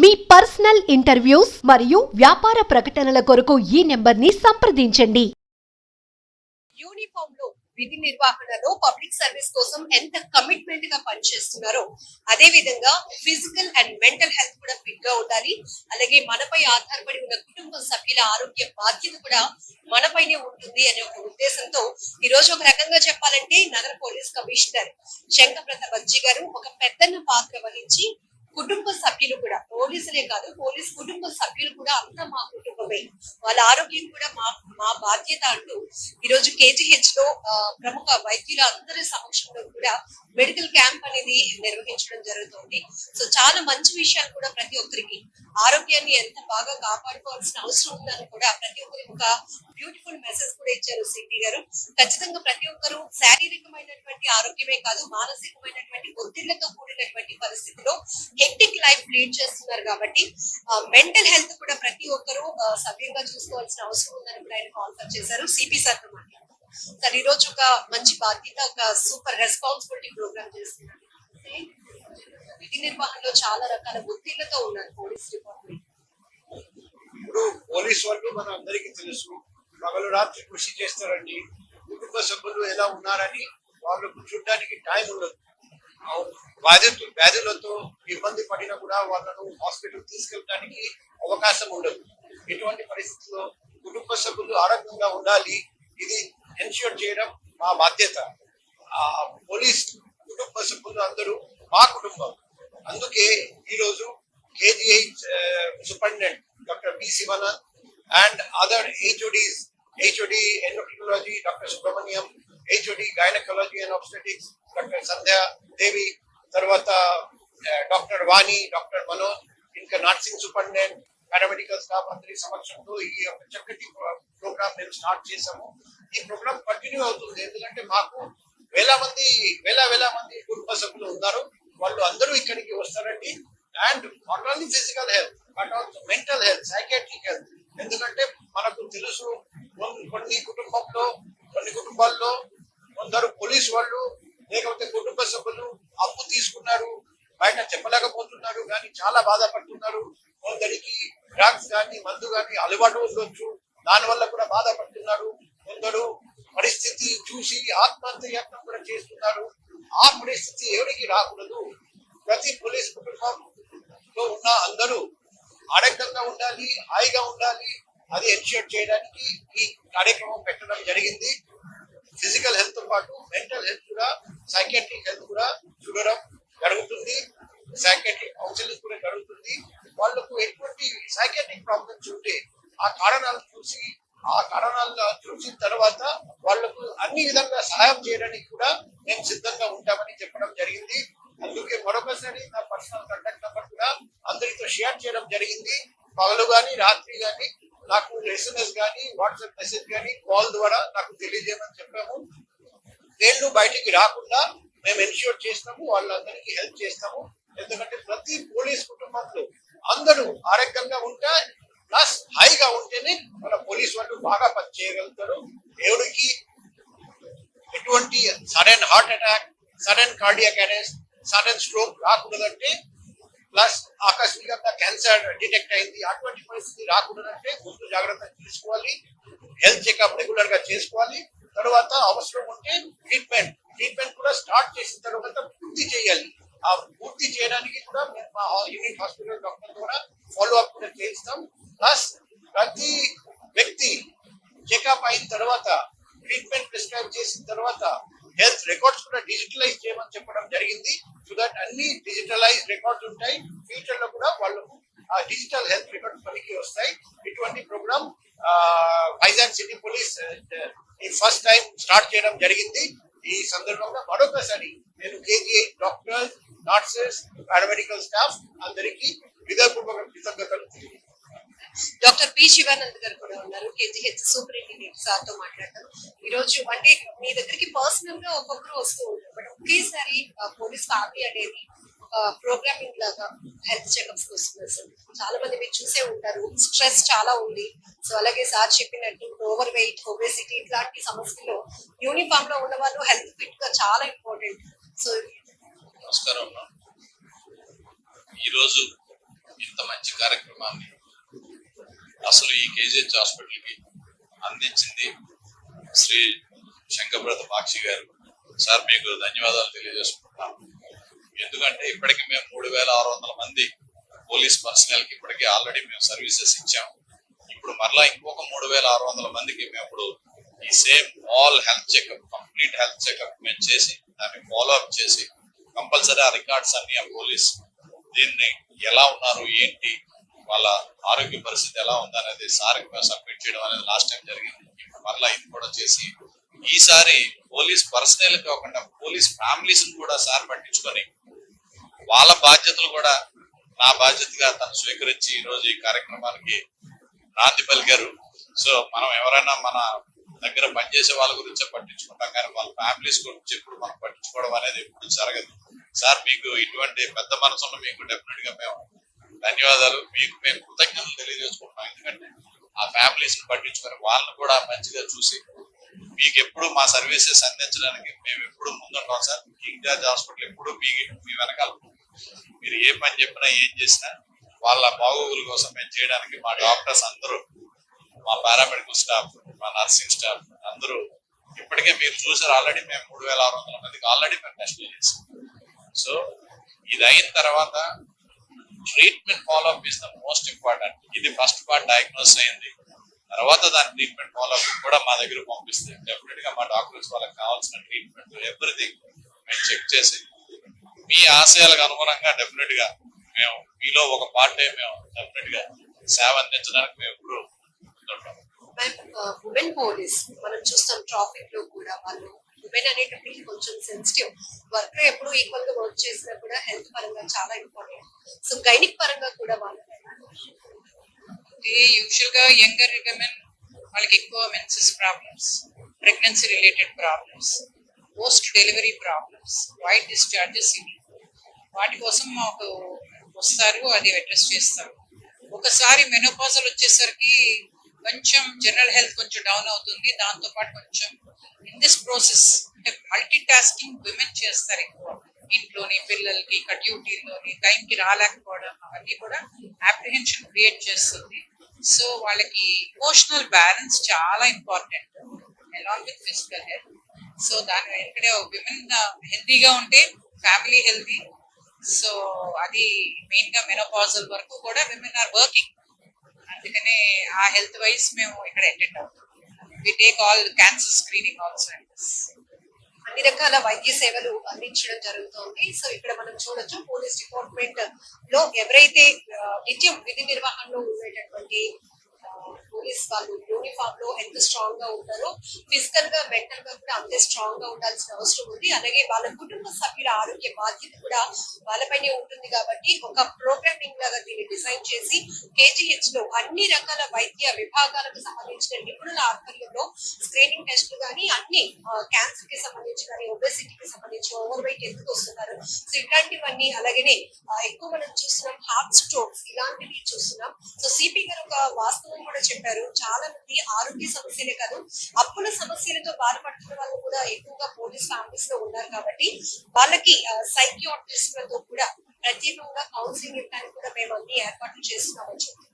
మీ personal interviews మరియు వ్యాపార ప్రకటనల కొరకు ఈ నెంబర్ని సంప్రదించండి. యూనిఫామ్లో విధి నిర్వహణలో పబ్లిక్ సర్వీస్ కోసం ఎంత కమిట్మెంట్గా పనిచేస్తున్నారో అదే విధంగా ఫిజికల్ అండ్ మెంటల్ హెల్త్ కూడా ఫిట్గా ఉండాలి. అలాగే మనపై ఆధారపడి ఉన్న కుటుంబ సభ్యుల ఆరోగ్య బాధ్యత కూడా మనపైనే ఉంటుంది అనే ఒక ఉద్దేశంతో ఈ రోజు ఒక రకంగా చెప్పాలంటే నగర పోలీస్ కమిషనర్ శంకర్ బజ్జి గారు ఒక పెద్దన్న పాత్ర వహించి కుటుంబ సభ్యులు కూడా పోలీసులే కాదు పోలీస్ కుటుంబ సభ్యులు కూడా అంతా మా కుటుంబమే. వాళ్ళ ఆరోగ్యం కూడా మా మా బాధ్యత అంటూ ఈ రోజు కేజీహెచ్లో ప్రముఖ వైద్యుల అందరి సమక్షంలో కూడా మెడికల్ క్యాంప్ అనేది నిర్వహించడం జరుగుతుంది. సో చాలా మంచి విషయాలు కూడా ప్రతి ఒక్కరికి. ఆరోగ్యాన్ని ఎంత బాగా కాపాడుకోవాల్సిన అవసరం ఉందని కూడా ప్రతి ఒక్కరికి ఒక బ్యూటిఫుల్ మెసేజ్ కూడా ఇచ్చారు సిపి గారు. ఖచ్చితంగా ప్రతి ఒక్కరూ శారీరకమైనటువంటి ఆరోగ్యమే కాదు మానసికమైనటువంటి ఒత్తిళ్ళతో కూడినటువంటి పరిస్థితిలో హెక్టిక్ లైఫ్ లీడ్ చేస్తున్నారు కాబట్టి మెంటల్ హెల్త్ కూడా ప్రతి ఒక్కరూ ఆ, సవ్యంగా చూసుకోవాల్సిన అవసరం ఉందని కూడా ఆయన కాన్సల్ట్ చేశారు. సిపి సార్ మాట్లాడారు సార్ ఈ రోజు ఒక మంచి బాధ్యత ఒక సూపర్ రెస్పాన్సిబిలిటీ ప్రోగ్రామ్ చేస్తున్నారు. విధి నిర్వహణలో చాలా రకాల ఒత్తిళ్ళతో ఉన్నారు పోలీస్ డిపార్ట్మెంట్. ఇప్పుడు పోలీస్ వాళ్ళు మన అందరికీ తెలుసు. పగలు రాత్రి కృషి చేస్తారండి. కుటుంబ సభ్యులు ఎలా ఉన్నారని వాళ్ళకు చూడడానికి టైం ఉండదు. బాధ్యత వ్యాధులతో ఇబ్బంది పడినా కూడా వాళ్ళను హాస్పిటల్ తీసుకెళ్ళడానికి అవకాశం ఉండదు. ఇటువంటి పరిస్థితుల్లో కుటుంబ సభ్యులు ఆరోగ్యంగా ఉండాలి. ఇది ఎన్ష్యూర్ చేయడం మా బాధ్యత. పోలీస్ కుటుంబ సభ్యులు అందరూ మా కుటుంబం. అందుకే ఈరోజు KGI superintendent doctor B Shivanath and other HODs HOD endocrinology doctor Subrahmanyam HOD gynaecology and obstetrics doctor Sandhya Devi తర్వాత డాక్టర్ వాణి డాక్టర్ మనోజ్ ఇంకా నర్సింగ్ సూపరింటెండెంట్ పారామెడికల్ స్టాఫ్ అందరి సమక్షంలో ఈ యొక్క చక్కటి ప్రోగ్రామ్ మేము స్టార్ట్ చేసాము ఈ ప్రోగ్రామ్ కంటిన్యూ అవుతుంది. ఎందుకంటే మాకు వేల మంది వేల వేల మంది కుటుంబ సభ్యులు ఉన్నారు. వాళ్ళు అందరూ ఇక్కడికి వస్తారండి. And not only physical health but also mental health psychiatric health ఎందుకంటే మనకు తెలుసు కొన్ని- కుటుంబంలో కొన్ని కుటుంబాల్లో కొందరు పోలీస్ వాళ్ళు లేకపోతే కుటుంబ సభ్యులు అప్పు తీసుకున్నారు బయట చెప్పలేకపోతున్నారు కానీ చాలా బాధపడుతున్నారు. కొందరికి డ్రగ్స్ కానీ మందు కానీ అలవాటు ఉండొచ్చు. దాని వల్ల కూడా బాధపడుతున్నారు. కొందరు పరిస్థితి చూసి ఆత్మహత్య యత్నం కూడా చేస్తున్నారు. ఆ పరిస్థితి ఎవరికి రాకూడదు. ప్రతి పోలీస్ కుటుంబంలో ఉన్న అందరూ ఆరోగ్యంగా ఉండాలి హాయిగా ఉండాలి అది ఎన్ష్యూర్ చేయడానికి ఈ కార్యక్రమం పెట్టడం జరిగింది. ఫిజికల్ హెల్త్తో పాటు మెంటల్ హెల్త్ కూడా సైకాట్రిక్ హెల్త్ కూడా చూడడం జరుగుతుంది. సైకాట్రిక్ కౌన్సిలింగ్ కూడా జరుగుతుంది. వాళ్ళకు ఎటువంటి సైకాట్రిక్ ప్రాబ్లమ్స్ ఉంటే ఆ కారణాలు చూసి ఆ కారణాలు చూసిన తర్వాత వాళ్ళకు అన్ని విధంగా సహాయం చేయడానికి కూడా మేము సిద్ధంగా ఉంటామని చెప్పడం జరిగింది. అందుకే మరొకసారి నా పర్సనల్ కాంటాక్ట్ నెంబర్ కూడా అందరితో షేర్ చేయడం జరిగింది. పగలు కానీ రాత్రి కానీ నాకు ఎస్ఎంఎస్ కానీ వాట్సాప్ మెసేజ్ కానీ కాల్ ద్వారా నాకు తెలియజేయమని చెప్పాము. వీళ్ళు బయటికి రాకుండా మేము ఎన్ష్యూర్ చేస్తాము వాళ్ళందరికీ హెల్ప్ చేస్తాము. ఎందుకంటే ప్రతి పోలీస్ కుటుంబంలో అందరూ ఆరోగ్యంగా ఉంటే ప్లస్ హాయిగా ఉంటేనే మన పోలీస్ వాళ్ళు బాగా పని చేయగలుగుతారు ఎవరికి ఎటువంటి sudden heart attack sudden cardiac arrest sudden stroke రాకూడదంటే plus ఆకస్మికంగా క్యాన్సర్ డిటెక్ట్ అయింది. అటువంటి పరిస్థితి రాకూడదంటే ముందు జాగ్రత్త తీసుకోవాలి. హెల్త్ చెకప్ రెగ్యులర్గా చేసుకోవాలి. తర్వాత అవసరం ఉంటే ట్రీట్మెంట్. ట్రీట్మెంట్ కూడా స్టార్ట్ చేసిన తర్వాత పూర్తి చేయాలి. ఆ పూర్తి చేయడానికి కూడా మేము మా యూనిట్ హాస్పిటల్ డాక్టర్ ద్వారా ఫాలో అప్ కూడా చేయిస్తాం. ప్లస్ ప్రతి వ్యక్తి చెకప్ అయిన తర్వాత ట్రీట్మెంట్ ప్రిస్క్రైబ్ చేసిన తర్వాత హెల్త్ రికార్డ్స్ కూడా డిజిటలైజ్ చేయమని చెప్పడం జరిగింది. సో దట్ అన్ని డిజిటలైజ్ రికార్డ్స్ ఉంటాయి. ఫ్యూచర్లో కూడా వాళ్ళకు ఆ డిజిటల్ హెల్త్ రికార్డ్స్ పనికి వస్తాయి. ఇటువంటి ప్రోగ్రామ్ వైజాగ్ సిటీ పోలీస్ ఈ ఫస్ట్ టైం స్టార్ట్ చేయడం జరిగింది. ఈ సందర్భంగా మరొకసారి నేను KG doctors nurses paramedical staff అందరికీ హృదయపూర్వక కృతజ్ఞతలు డాక్టర్ పి శివానంద్ గారు కూడా ఉన్నారు. కేజీహెచ్ సూపరింటెండెంట్ సార్తో మాట్లాడతారు. ఈ రోజు అంటే మీ దగ్గరికి పర్సనల్గా ఒక్కొక్కరు వస్తూ ఉంటారు. ఒకేసారి ఆ, పోలీస్ ఫ్యామిలీ అనేది ప్రోగ్రామింగ్ లాగా హెల్త్ చెకప్స్ వస్తున్నారు సార్. చాలా మంది మీరు చూసే ఉంటారు స్ట్రెస్ చాలా ఉంది. సో అలాగే సార్ చెప్పినట్టు ఓవర్ వెయిట్ ఒబేసిటీ ఇట్లాంటి సమస్యలు యూనిఫామ్లో ఉన్న వాళ్ళు హెల్త్ ఫిట్గా చాలా ఇంపార్టెంట్. సో నమస్కారం ఈరోజు ఇంత కార్యక్రమాన్ని అసలు ఈ కేజీహెచ్ హాస్పిటల్కి అందించింది శ్రీ శంకరబ్రత బాక్షి గారు. సార్ మీకు ధన్యవాదాలు తెలియజేసుకుంటున్నాం. ఎందుకంటే ఇప్పటికి మేము మూడు వేల ఆరు వందల మంది పోలీస్ పర్సనల్కి ఇప్పటికే ఆల్రెడీ మేము సర్వీసెస్ ఇచ్చాము ఇప్పుడు మరలా ఇంకొక మూడు వేల ఆరు వందల మందికి మేము ఇప్పుడు ఈ same all health checkup complete health checkup మేము చేసి దాన్ని ఫాలో అప్ చేసి కంపల్సరీ ఆ రికార్డ్స్ అన్ని ఆ పోలీస్ దీన్ని ఎలా ఉన్నారు ఏంటి వాళ్ళ ఆరోగ్య పరిస్థితి ఎలా ఉందనేది సార్కి మేము సబ్మిట్ చేయడం అనేది లాస్ట్ టైం జరిగింది. ఇప్పుడు మరలా ఇది కూడా చేసి ఈసారి పోలీస్ పర్సనల్ కాకుండా పోలీస్ ఫ్యామిలీస్ కూడా సార్ పట్టించుకొని వాళ్ళ బాధ్యతలు కూడా నా బాధ్యతగా తను స్వీకరించి ఈ రోజు ఈ కార్యక్రమానికి నాంది పలికారు. సో మనం ఎవరైనా మన దగ్గర పనిచేసే వాళ్ళ గురించే పట్టించుకుంటాం కానీ వాళ్ళ ఫ్యామిలీస్ గురించి ఎప్పుడు మనం పట్టించుకోవడం అనేది ఎప్పుడు జరగదు. సార్ మీకు ఇటువంటి పెద్ద మనసున్న మీకు డెఫినెట్గా మేము ధన్యవాదాలు. మీకు మేము కృతజ్ఞతలు తెలియజేసుకుంటున్నాం. ఎందుకంటే ఆ ఫ్యామిలీస్ని పట్టించుకొని వాళ్ళని కూడా మంచిగా చూసి మీకు ఎప్పుడు మా సర్వీసెస్ అందించడానికి మేము ఎప్పుడు ముందుంటాం సార్. కింగ్ జార్జ్ హాస్పిటల్ ఎప్పుడు మీ మీ వెనకాల మీరు ఏ పని చెప్పినా ఏం చేసినా వాళ్ళ బాగోగుల కోసం మేము చేయడానికి మా డాక్టర్స్ అందరూ మా పారామెడికల్ స్టాఫ్ మా నర్సింగ్ స్టాఫ్ అందరూ ఇప్పటికే మీరు చూసారు ఆల్రెడీ మేము మూడు వేల ఆరు వందల మందికి ఆల్రెడీ మేము టెస్టులు చేసాం సో ఇది అయిన తర్వాత treatment follow up is the most important. ఇది ఫస్ట్ పార్ట్ డయాగ్నోస్ అయింది. తర్వాత దాని ట్రీట్మెంట్ ఫాలో కూడా మా దగ్గర పంపిస్తే డెఫినెట్గా మా డాక్టర్స్ వాళ్ళకి కావాల్సిన ట్రీట్మెంట్ ఎవ్రీథింగ్ మేము చెక్ చేసి మీ ఆశయాలకు అనుగుణంగా డెఫినెట్గా మేము మీలో ఒక పార్టే మేము డెఫినెట్గా సేవ అందించడానికి మేము ఎప్పుడు ముందుంటాం. ఉమెన్ పోలీస్ uh, మనం చూస్తాం ట్రాఫిక్లో కూడా వాళ్ళు ఉమెన్ అనేటప్పటికి కొంచెం సెన్సిటివ్ వర్క్ ఎప్పుడు ఈక్వల్గా వర్క్ చేసినా కూడా హెల్త్ పరంగా చాలా ఇంపార్టెంట్ సో గైనిక్ పరంగా కూడా వాళ్ళు యూజువల్గా యంగర్ విమెన్ వాళ్ళకి ఎక్కువ menses problems pregnancy related problems post delivery problems white discharges ఇవి వాటి కోసం మాకు వస్తారు అది అడ్రస్ చేస్తారు. ఒకసారి మెనోపాజల్ వచ్చేసరికి కొంచెం జనరల్ హెల్త్ కొంచెం డౌన్ అవుతుంది. దాంతో పాటు కొంచెం ఇన్ దిస్ ప్రాసెస్ అంటే మల్టీ టాస్కింగ్ విమెన్ చేస్తారు ఎక్కువ. ఇంట్లోని పిల్లలకి ఇక డ్యూటీలోని టైంకి రాలేకపోవడం అవన్నీ కూడా అప్రిహెన్షన్ క్రియేట్ చేస్తుంది. సో వాళ్ళకి ఇమోషనల్ బ్యాలెన్స్ చాలా important along with physical health so దాని ఇక్కడ విమెన్ హెల్తీగా ఉంటే ఫ్యామిలీ హెల్తీ సో అది మెయిన్గా మెనోపాజల్ వరకు కూడా విమెన్ ఆర్ వర్కింగ్ అందుకనే ఆ హెల్త్ వైజ్ మేము ఇక్కడ అటెండ్ అవుతాం. We take all cancer screening also and అన్ని రకాల వైద్య సేవలు అందించడం జరుగుతోంది. సో ఇక్కడ మనం చూడొచ్చు పోలీస్ డిపార్ట్మెంట్లో ఎవరైతే నిత్యం విధి నిర్వహణలో ఉండేటటువంటి పోలీస్ వాళ్ళు యూనిఫామ్లో ఎంత స్ట్రాంగ్గా ఉంటారో ఫిజికల్గా మెంటల్గా కూడా అంతే స్ట్రాంగ్గా ఉండాల్సిన అవసరం ఉంది. అలాగే వాళ్ళ కుటుంబ సభ్యుల ఆరోగ్య బాధ్యత కూడా వాళ్ళపైనే ఉంటుంది కాబట్టి ఒక ప్రోగ్రామింగ్ లాగా దీన్ని డిజైన్ చేసి కేజీహెచ్లో అన్ని రకాల వైద్య విభాగాలకు సంబంధించిన నిపుణుల ఆధ్వర్యంలో స్క్రీనింగ్ టెస్ట్లు కానీ అన్ని క్యాన్సర్కి సంబంధించి కానీ ఒబెసిటీకి సంబంధించి ఓవర్ వెయిట్ ఎందుకు వస్తున్నారు? సో ఇట్లాంటివన్నీ అలాగనే ఎక్కువ మనం చూస్తున్నాం హార్ట్ స్ట్రోక్స్ ఇలాంటివి చూస్తున్నాం. సో సిపి గారు ఒక వాస్తవం కూడా చెప్పారు. చెప్పారు చాలా మంది ఆరోగ్య సమస్యలే కాదు అప్పుల సమస్యలతో బాధపడుతున్న వాళ్ళు కూడా ఎక్కువగా పోలీస్ ఫ్యామిలీస్లో ఉన్నారు కాబట్టి వాళ్ళకి సైకియాట్రిస్టులతో కూడా ప్రత్యేకంగా కౌన్సిలింగ్ ఇవ్వడానికి కూడా మేము అన్ని ఏర్పాట్లు చేస్తున్నామని చెప్పారు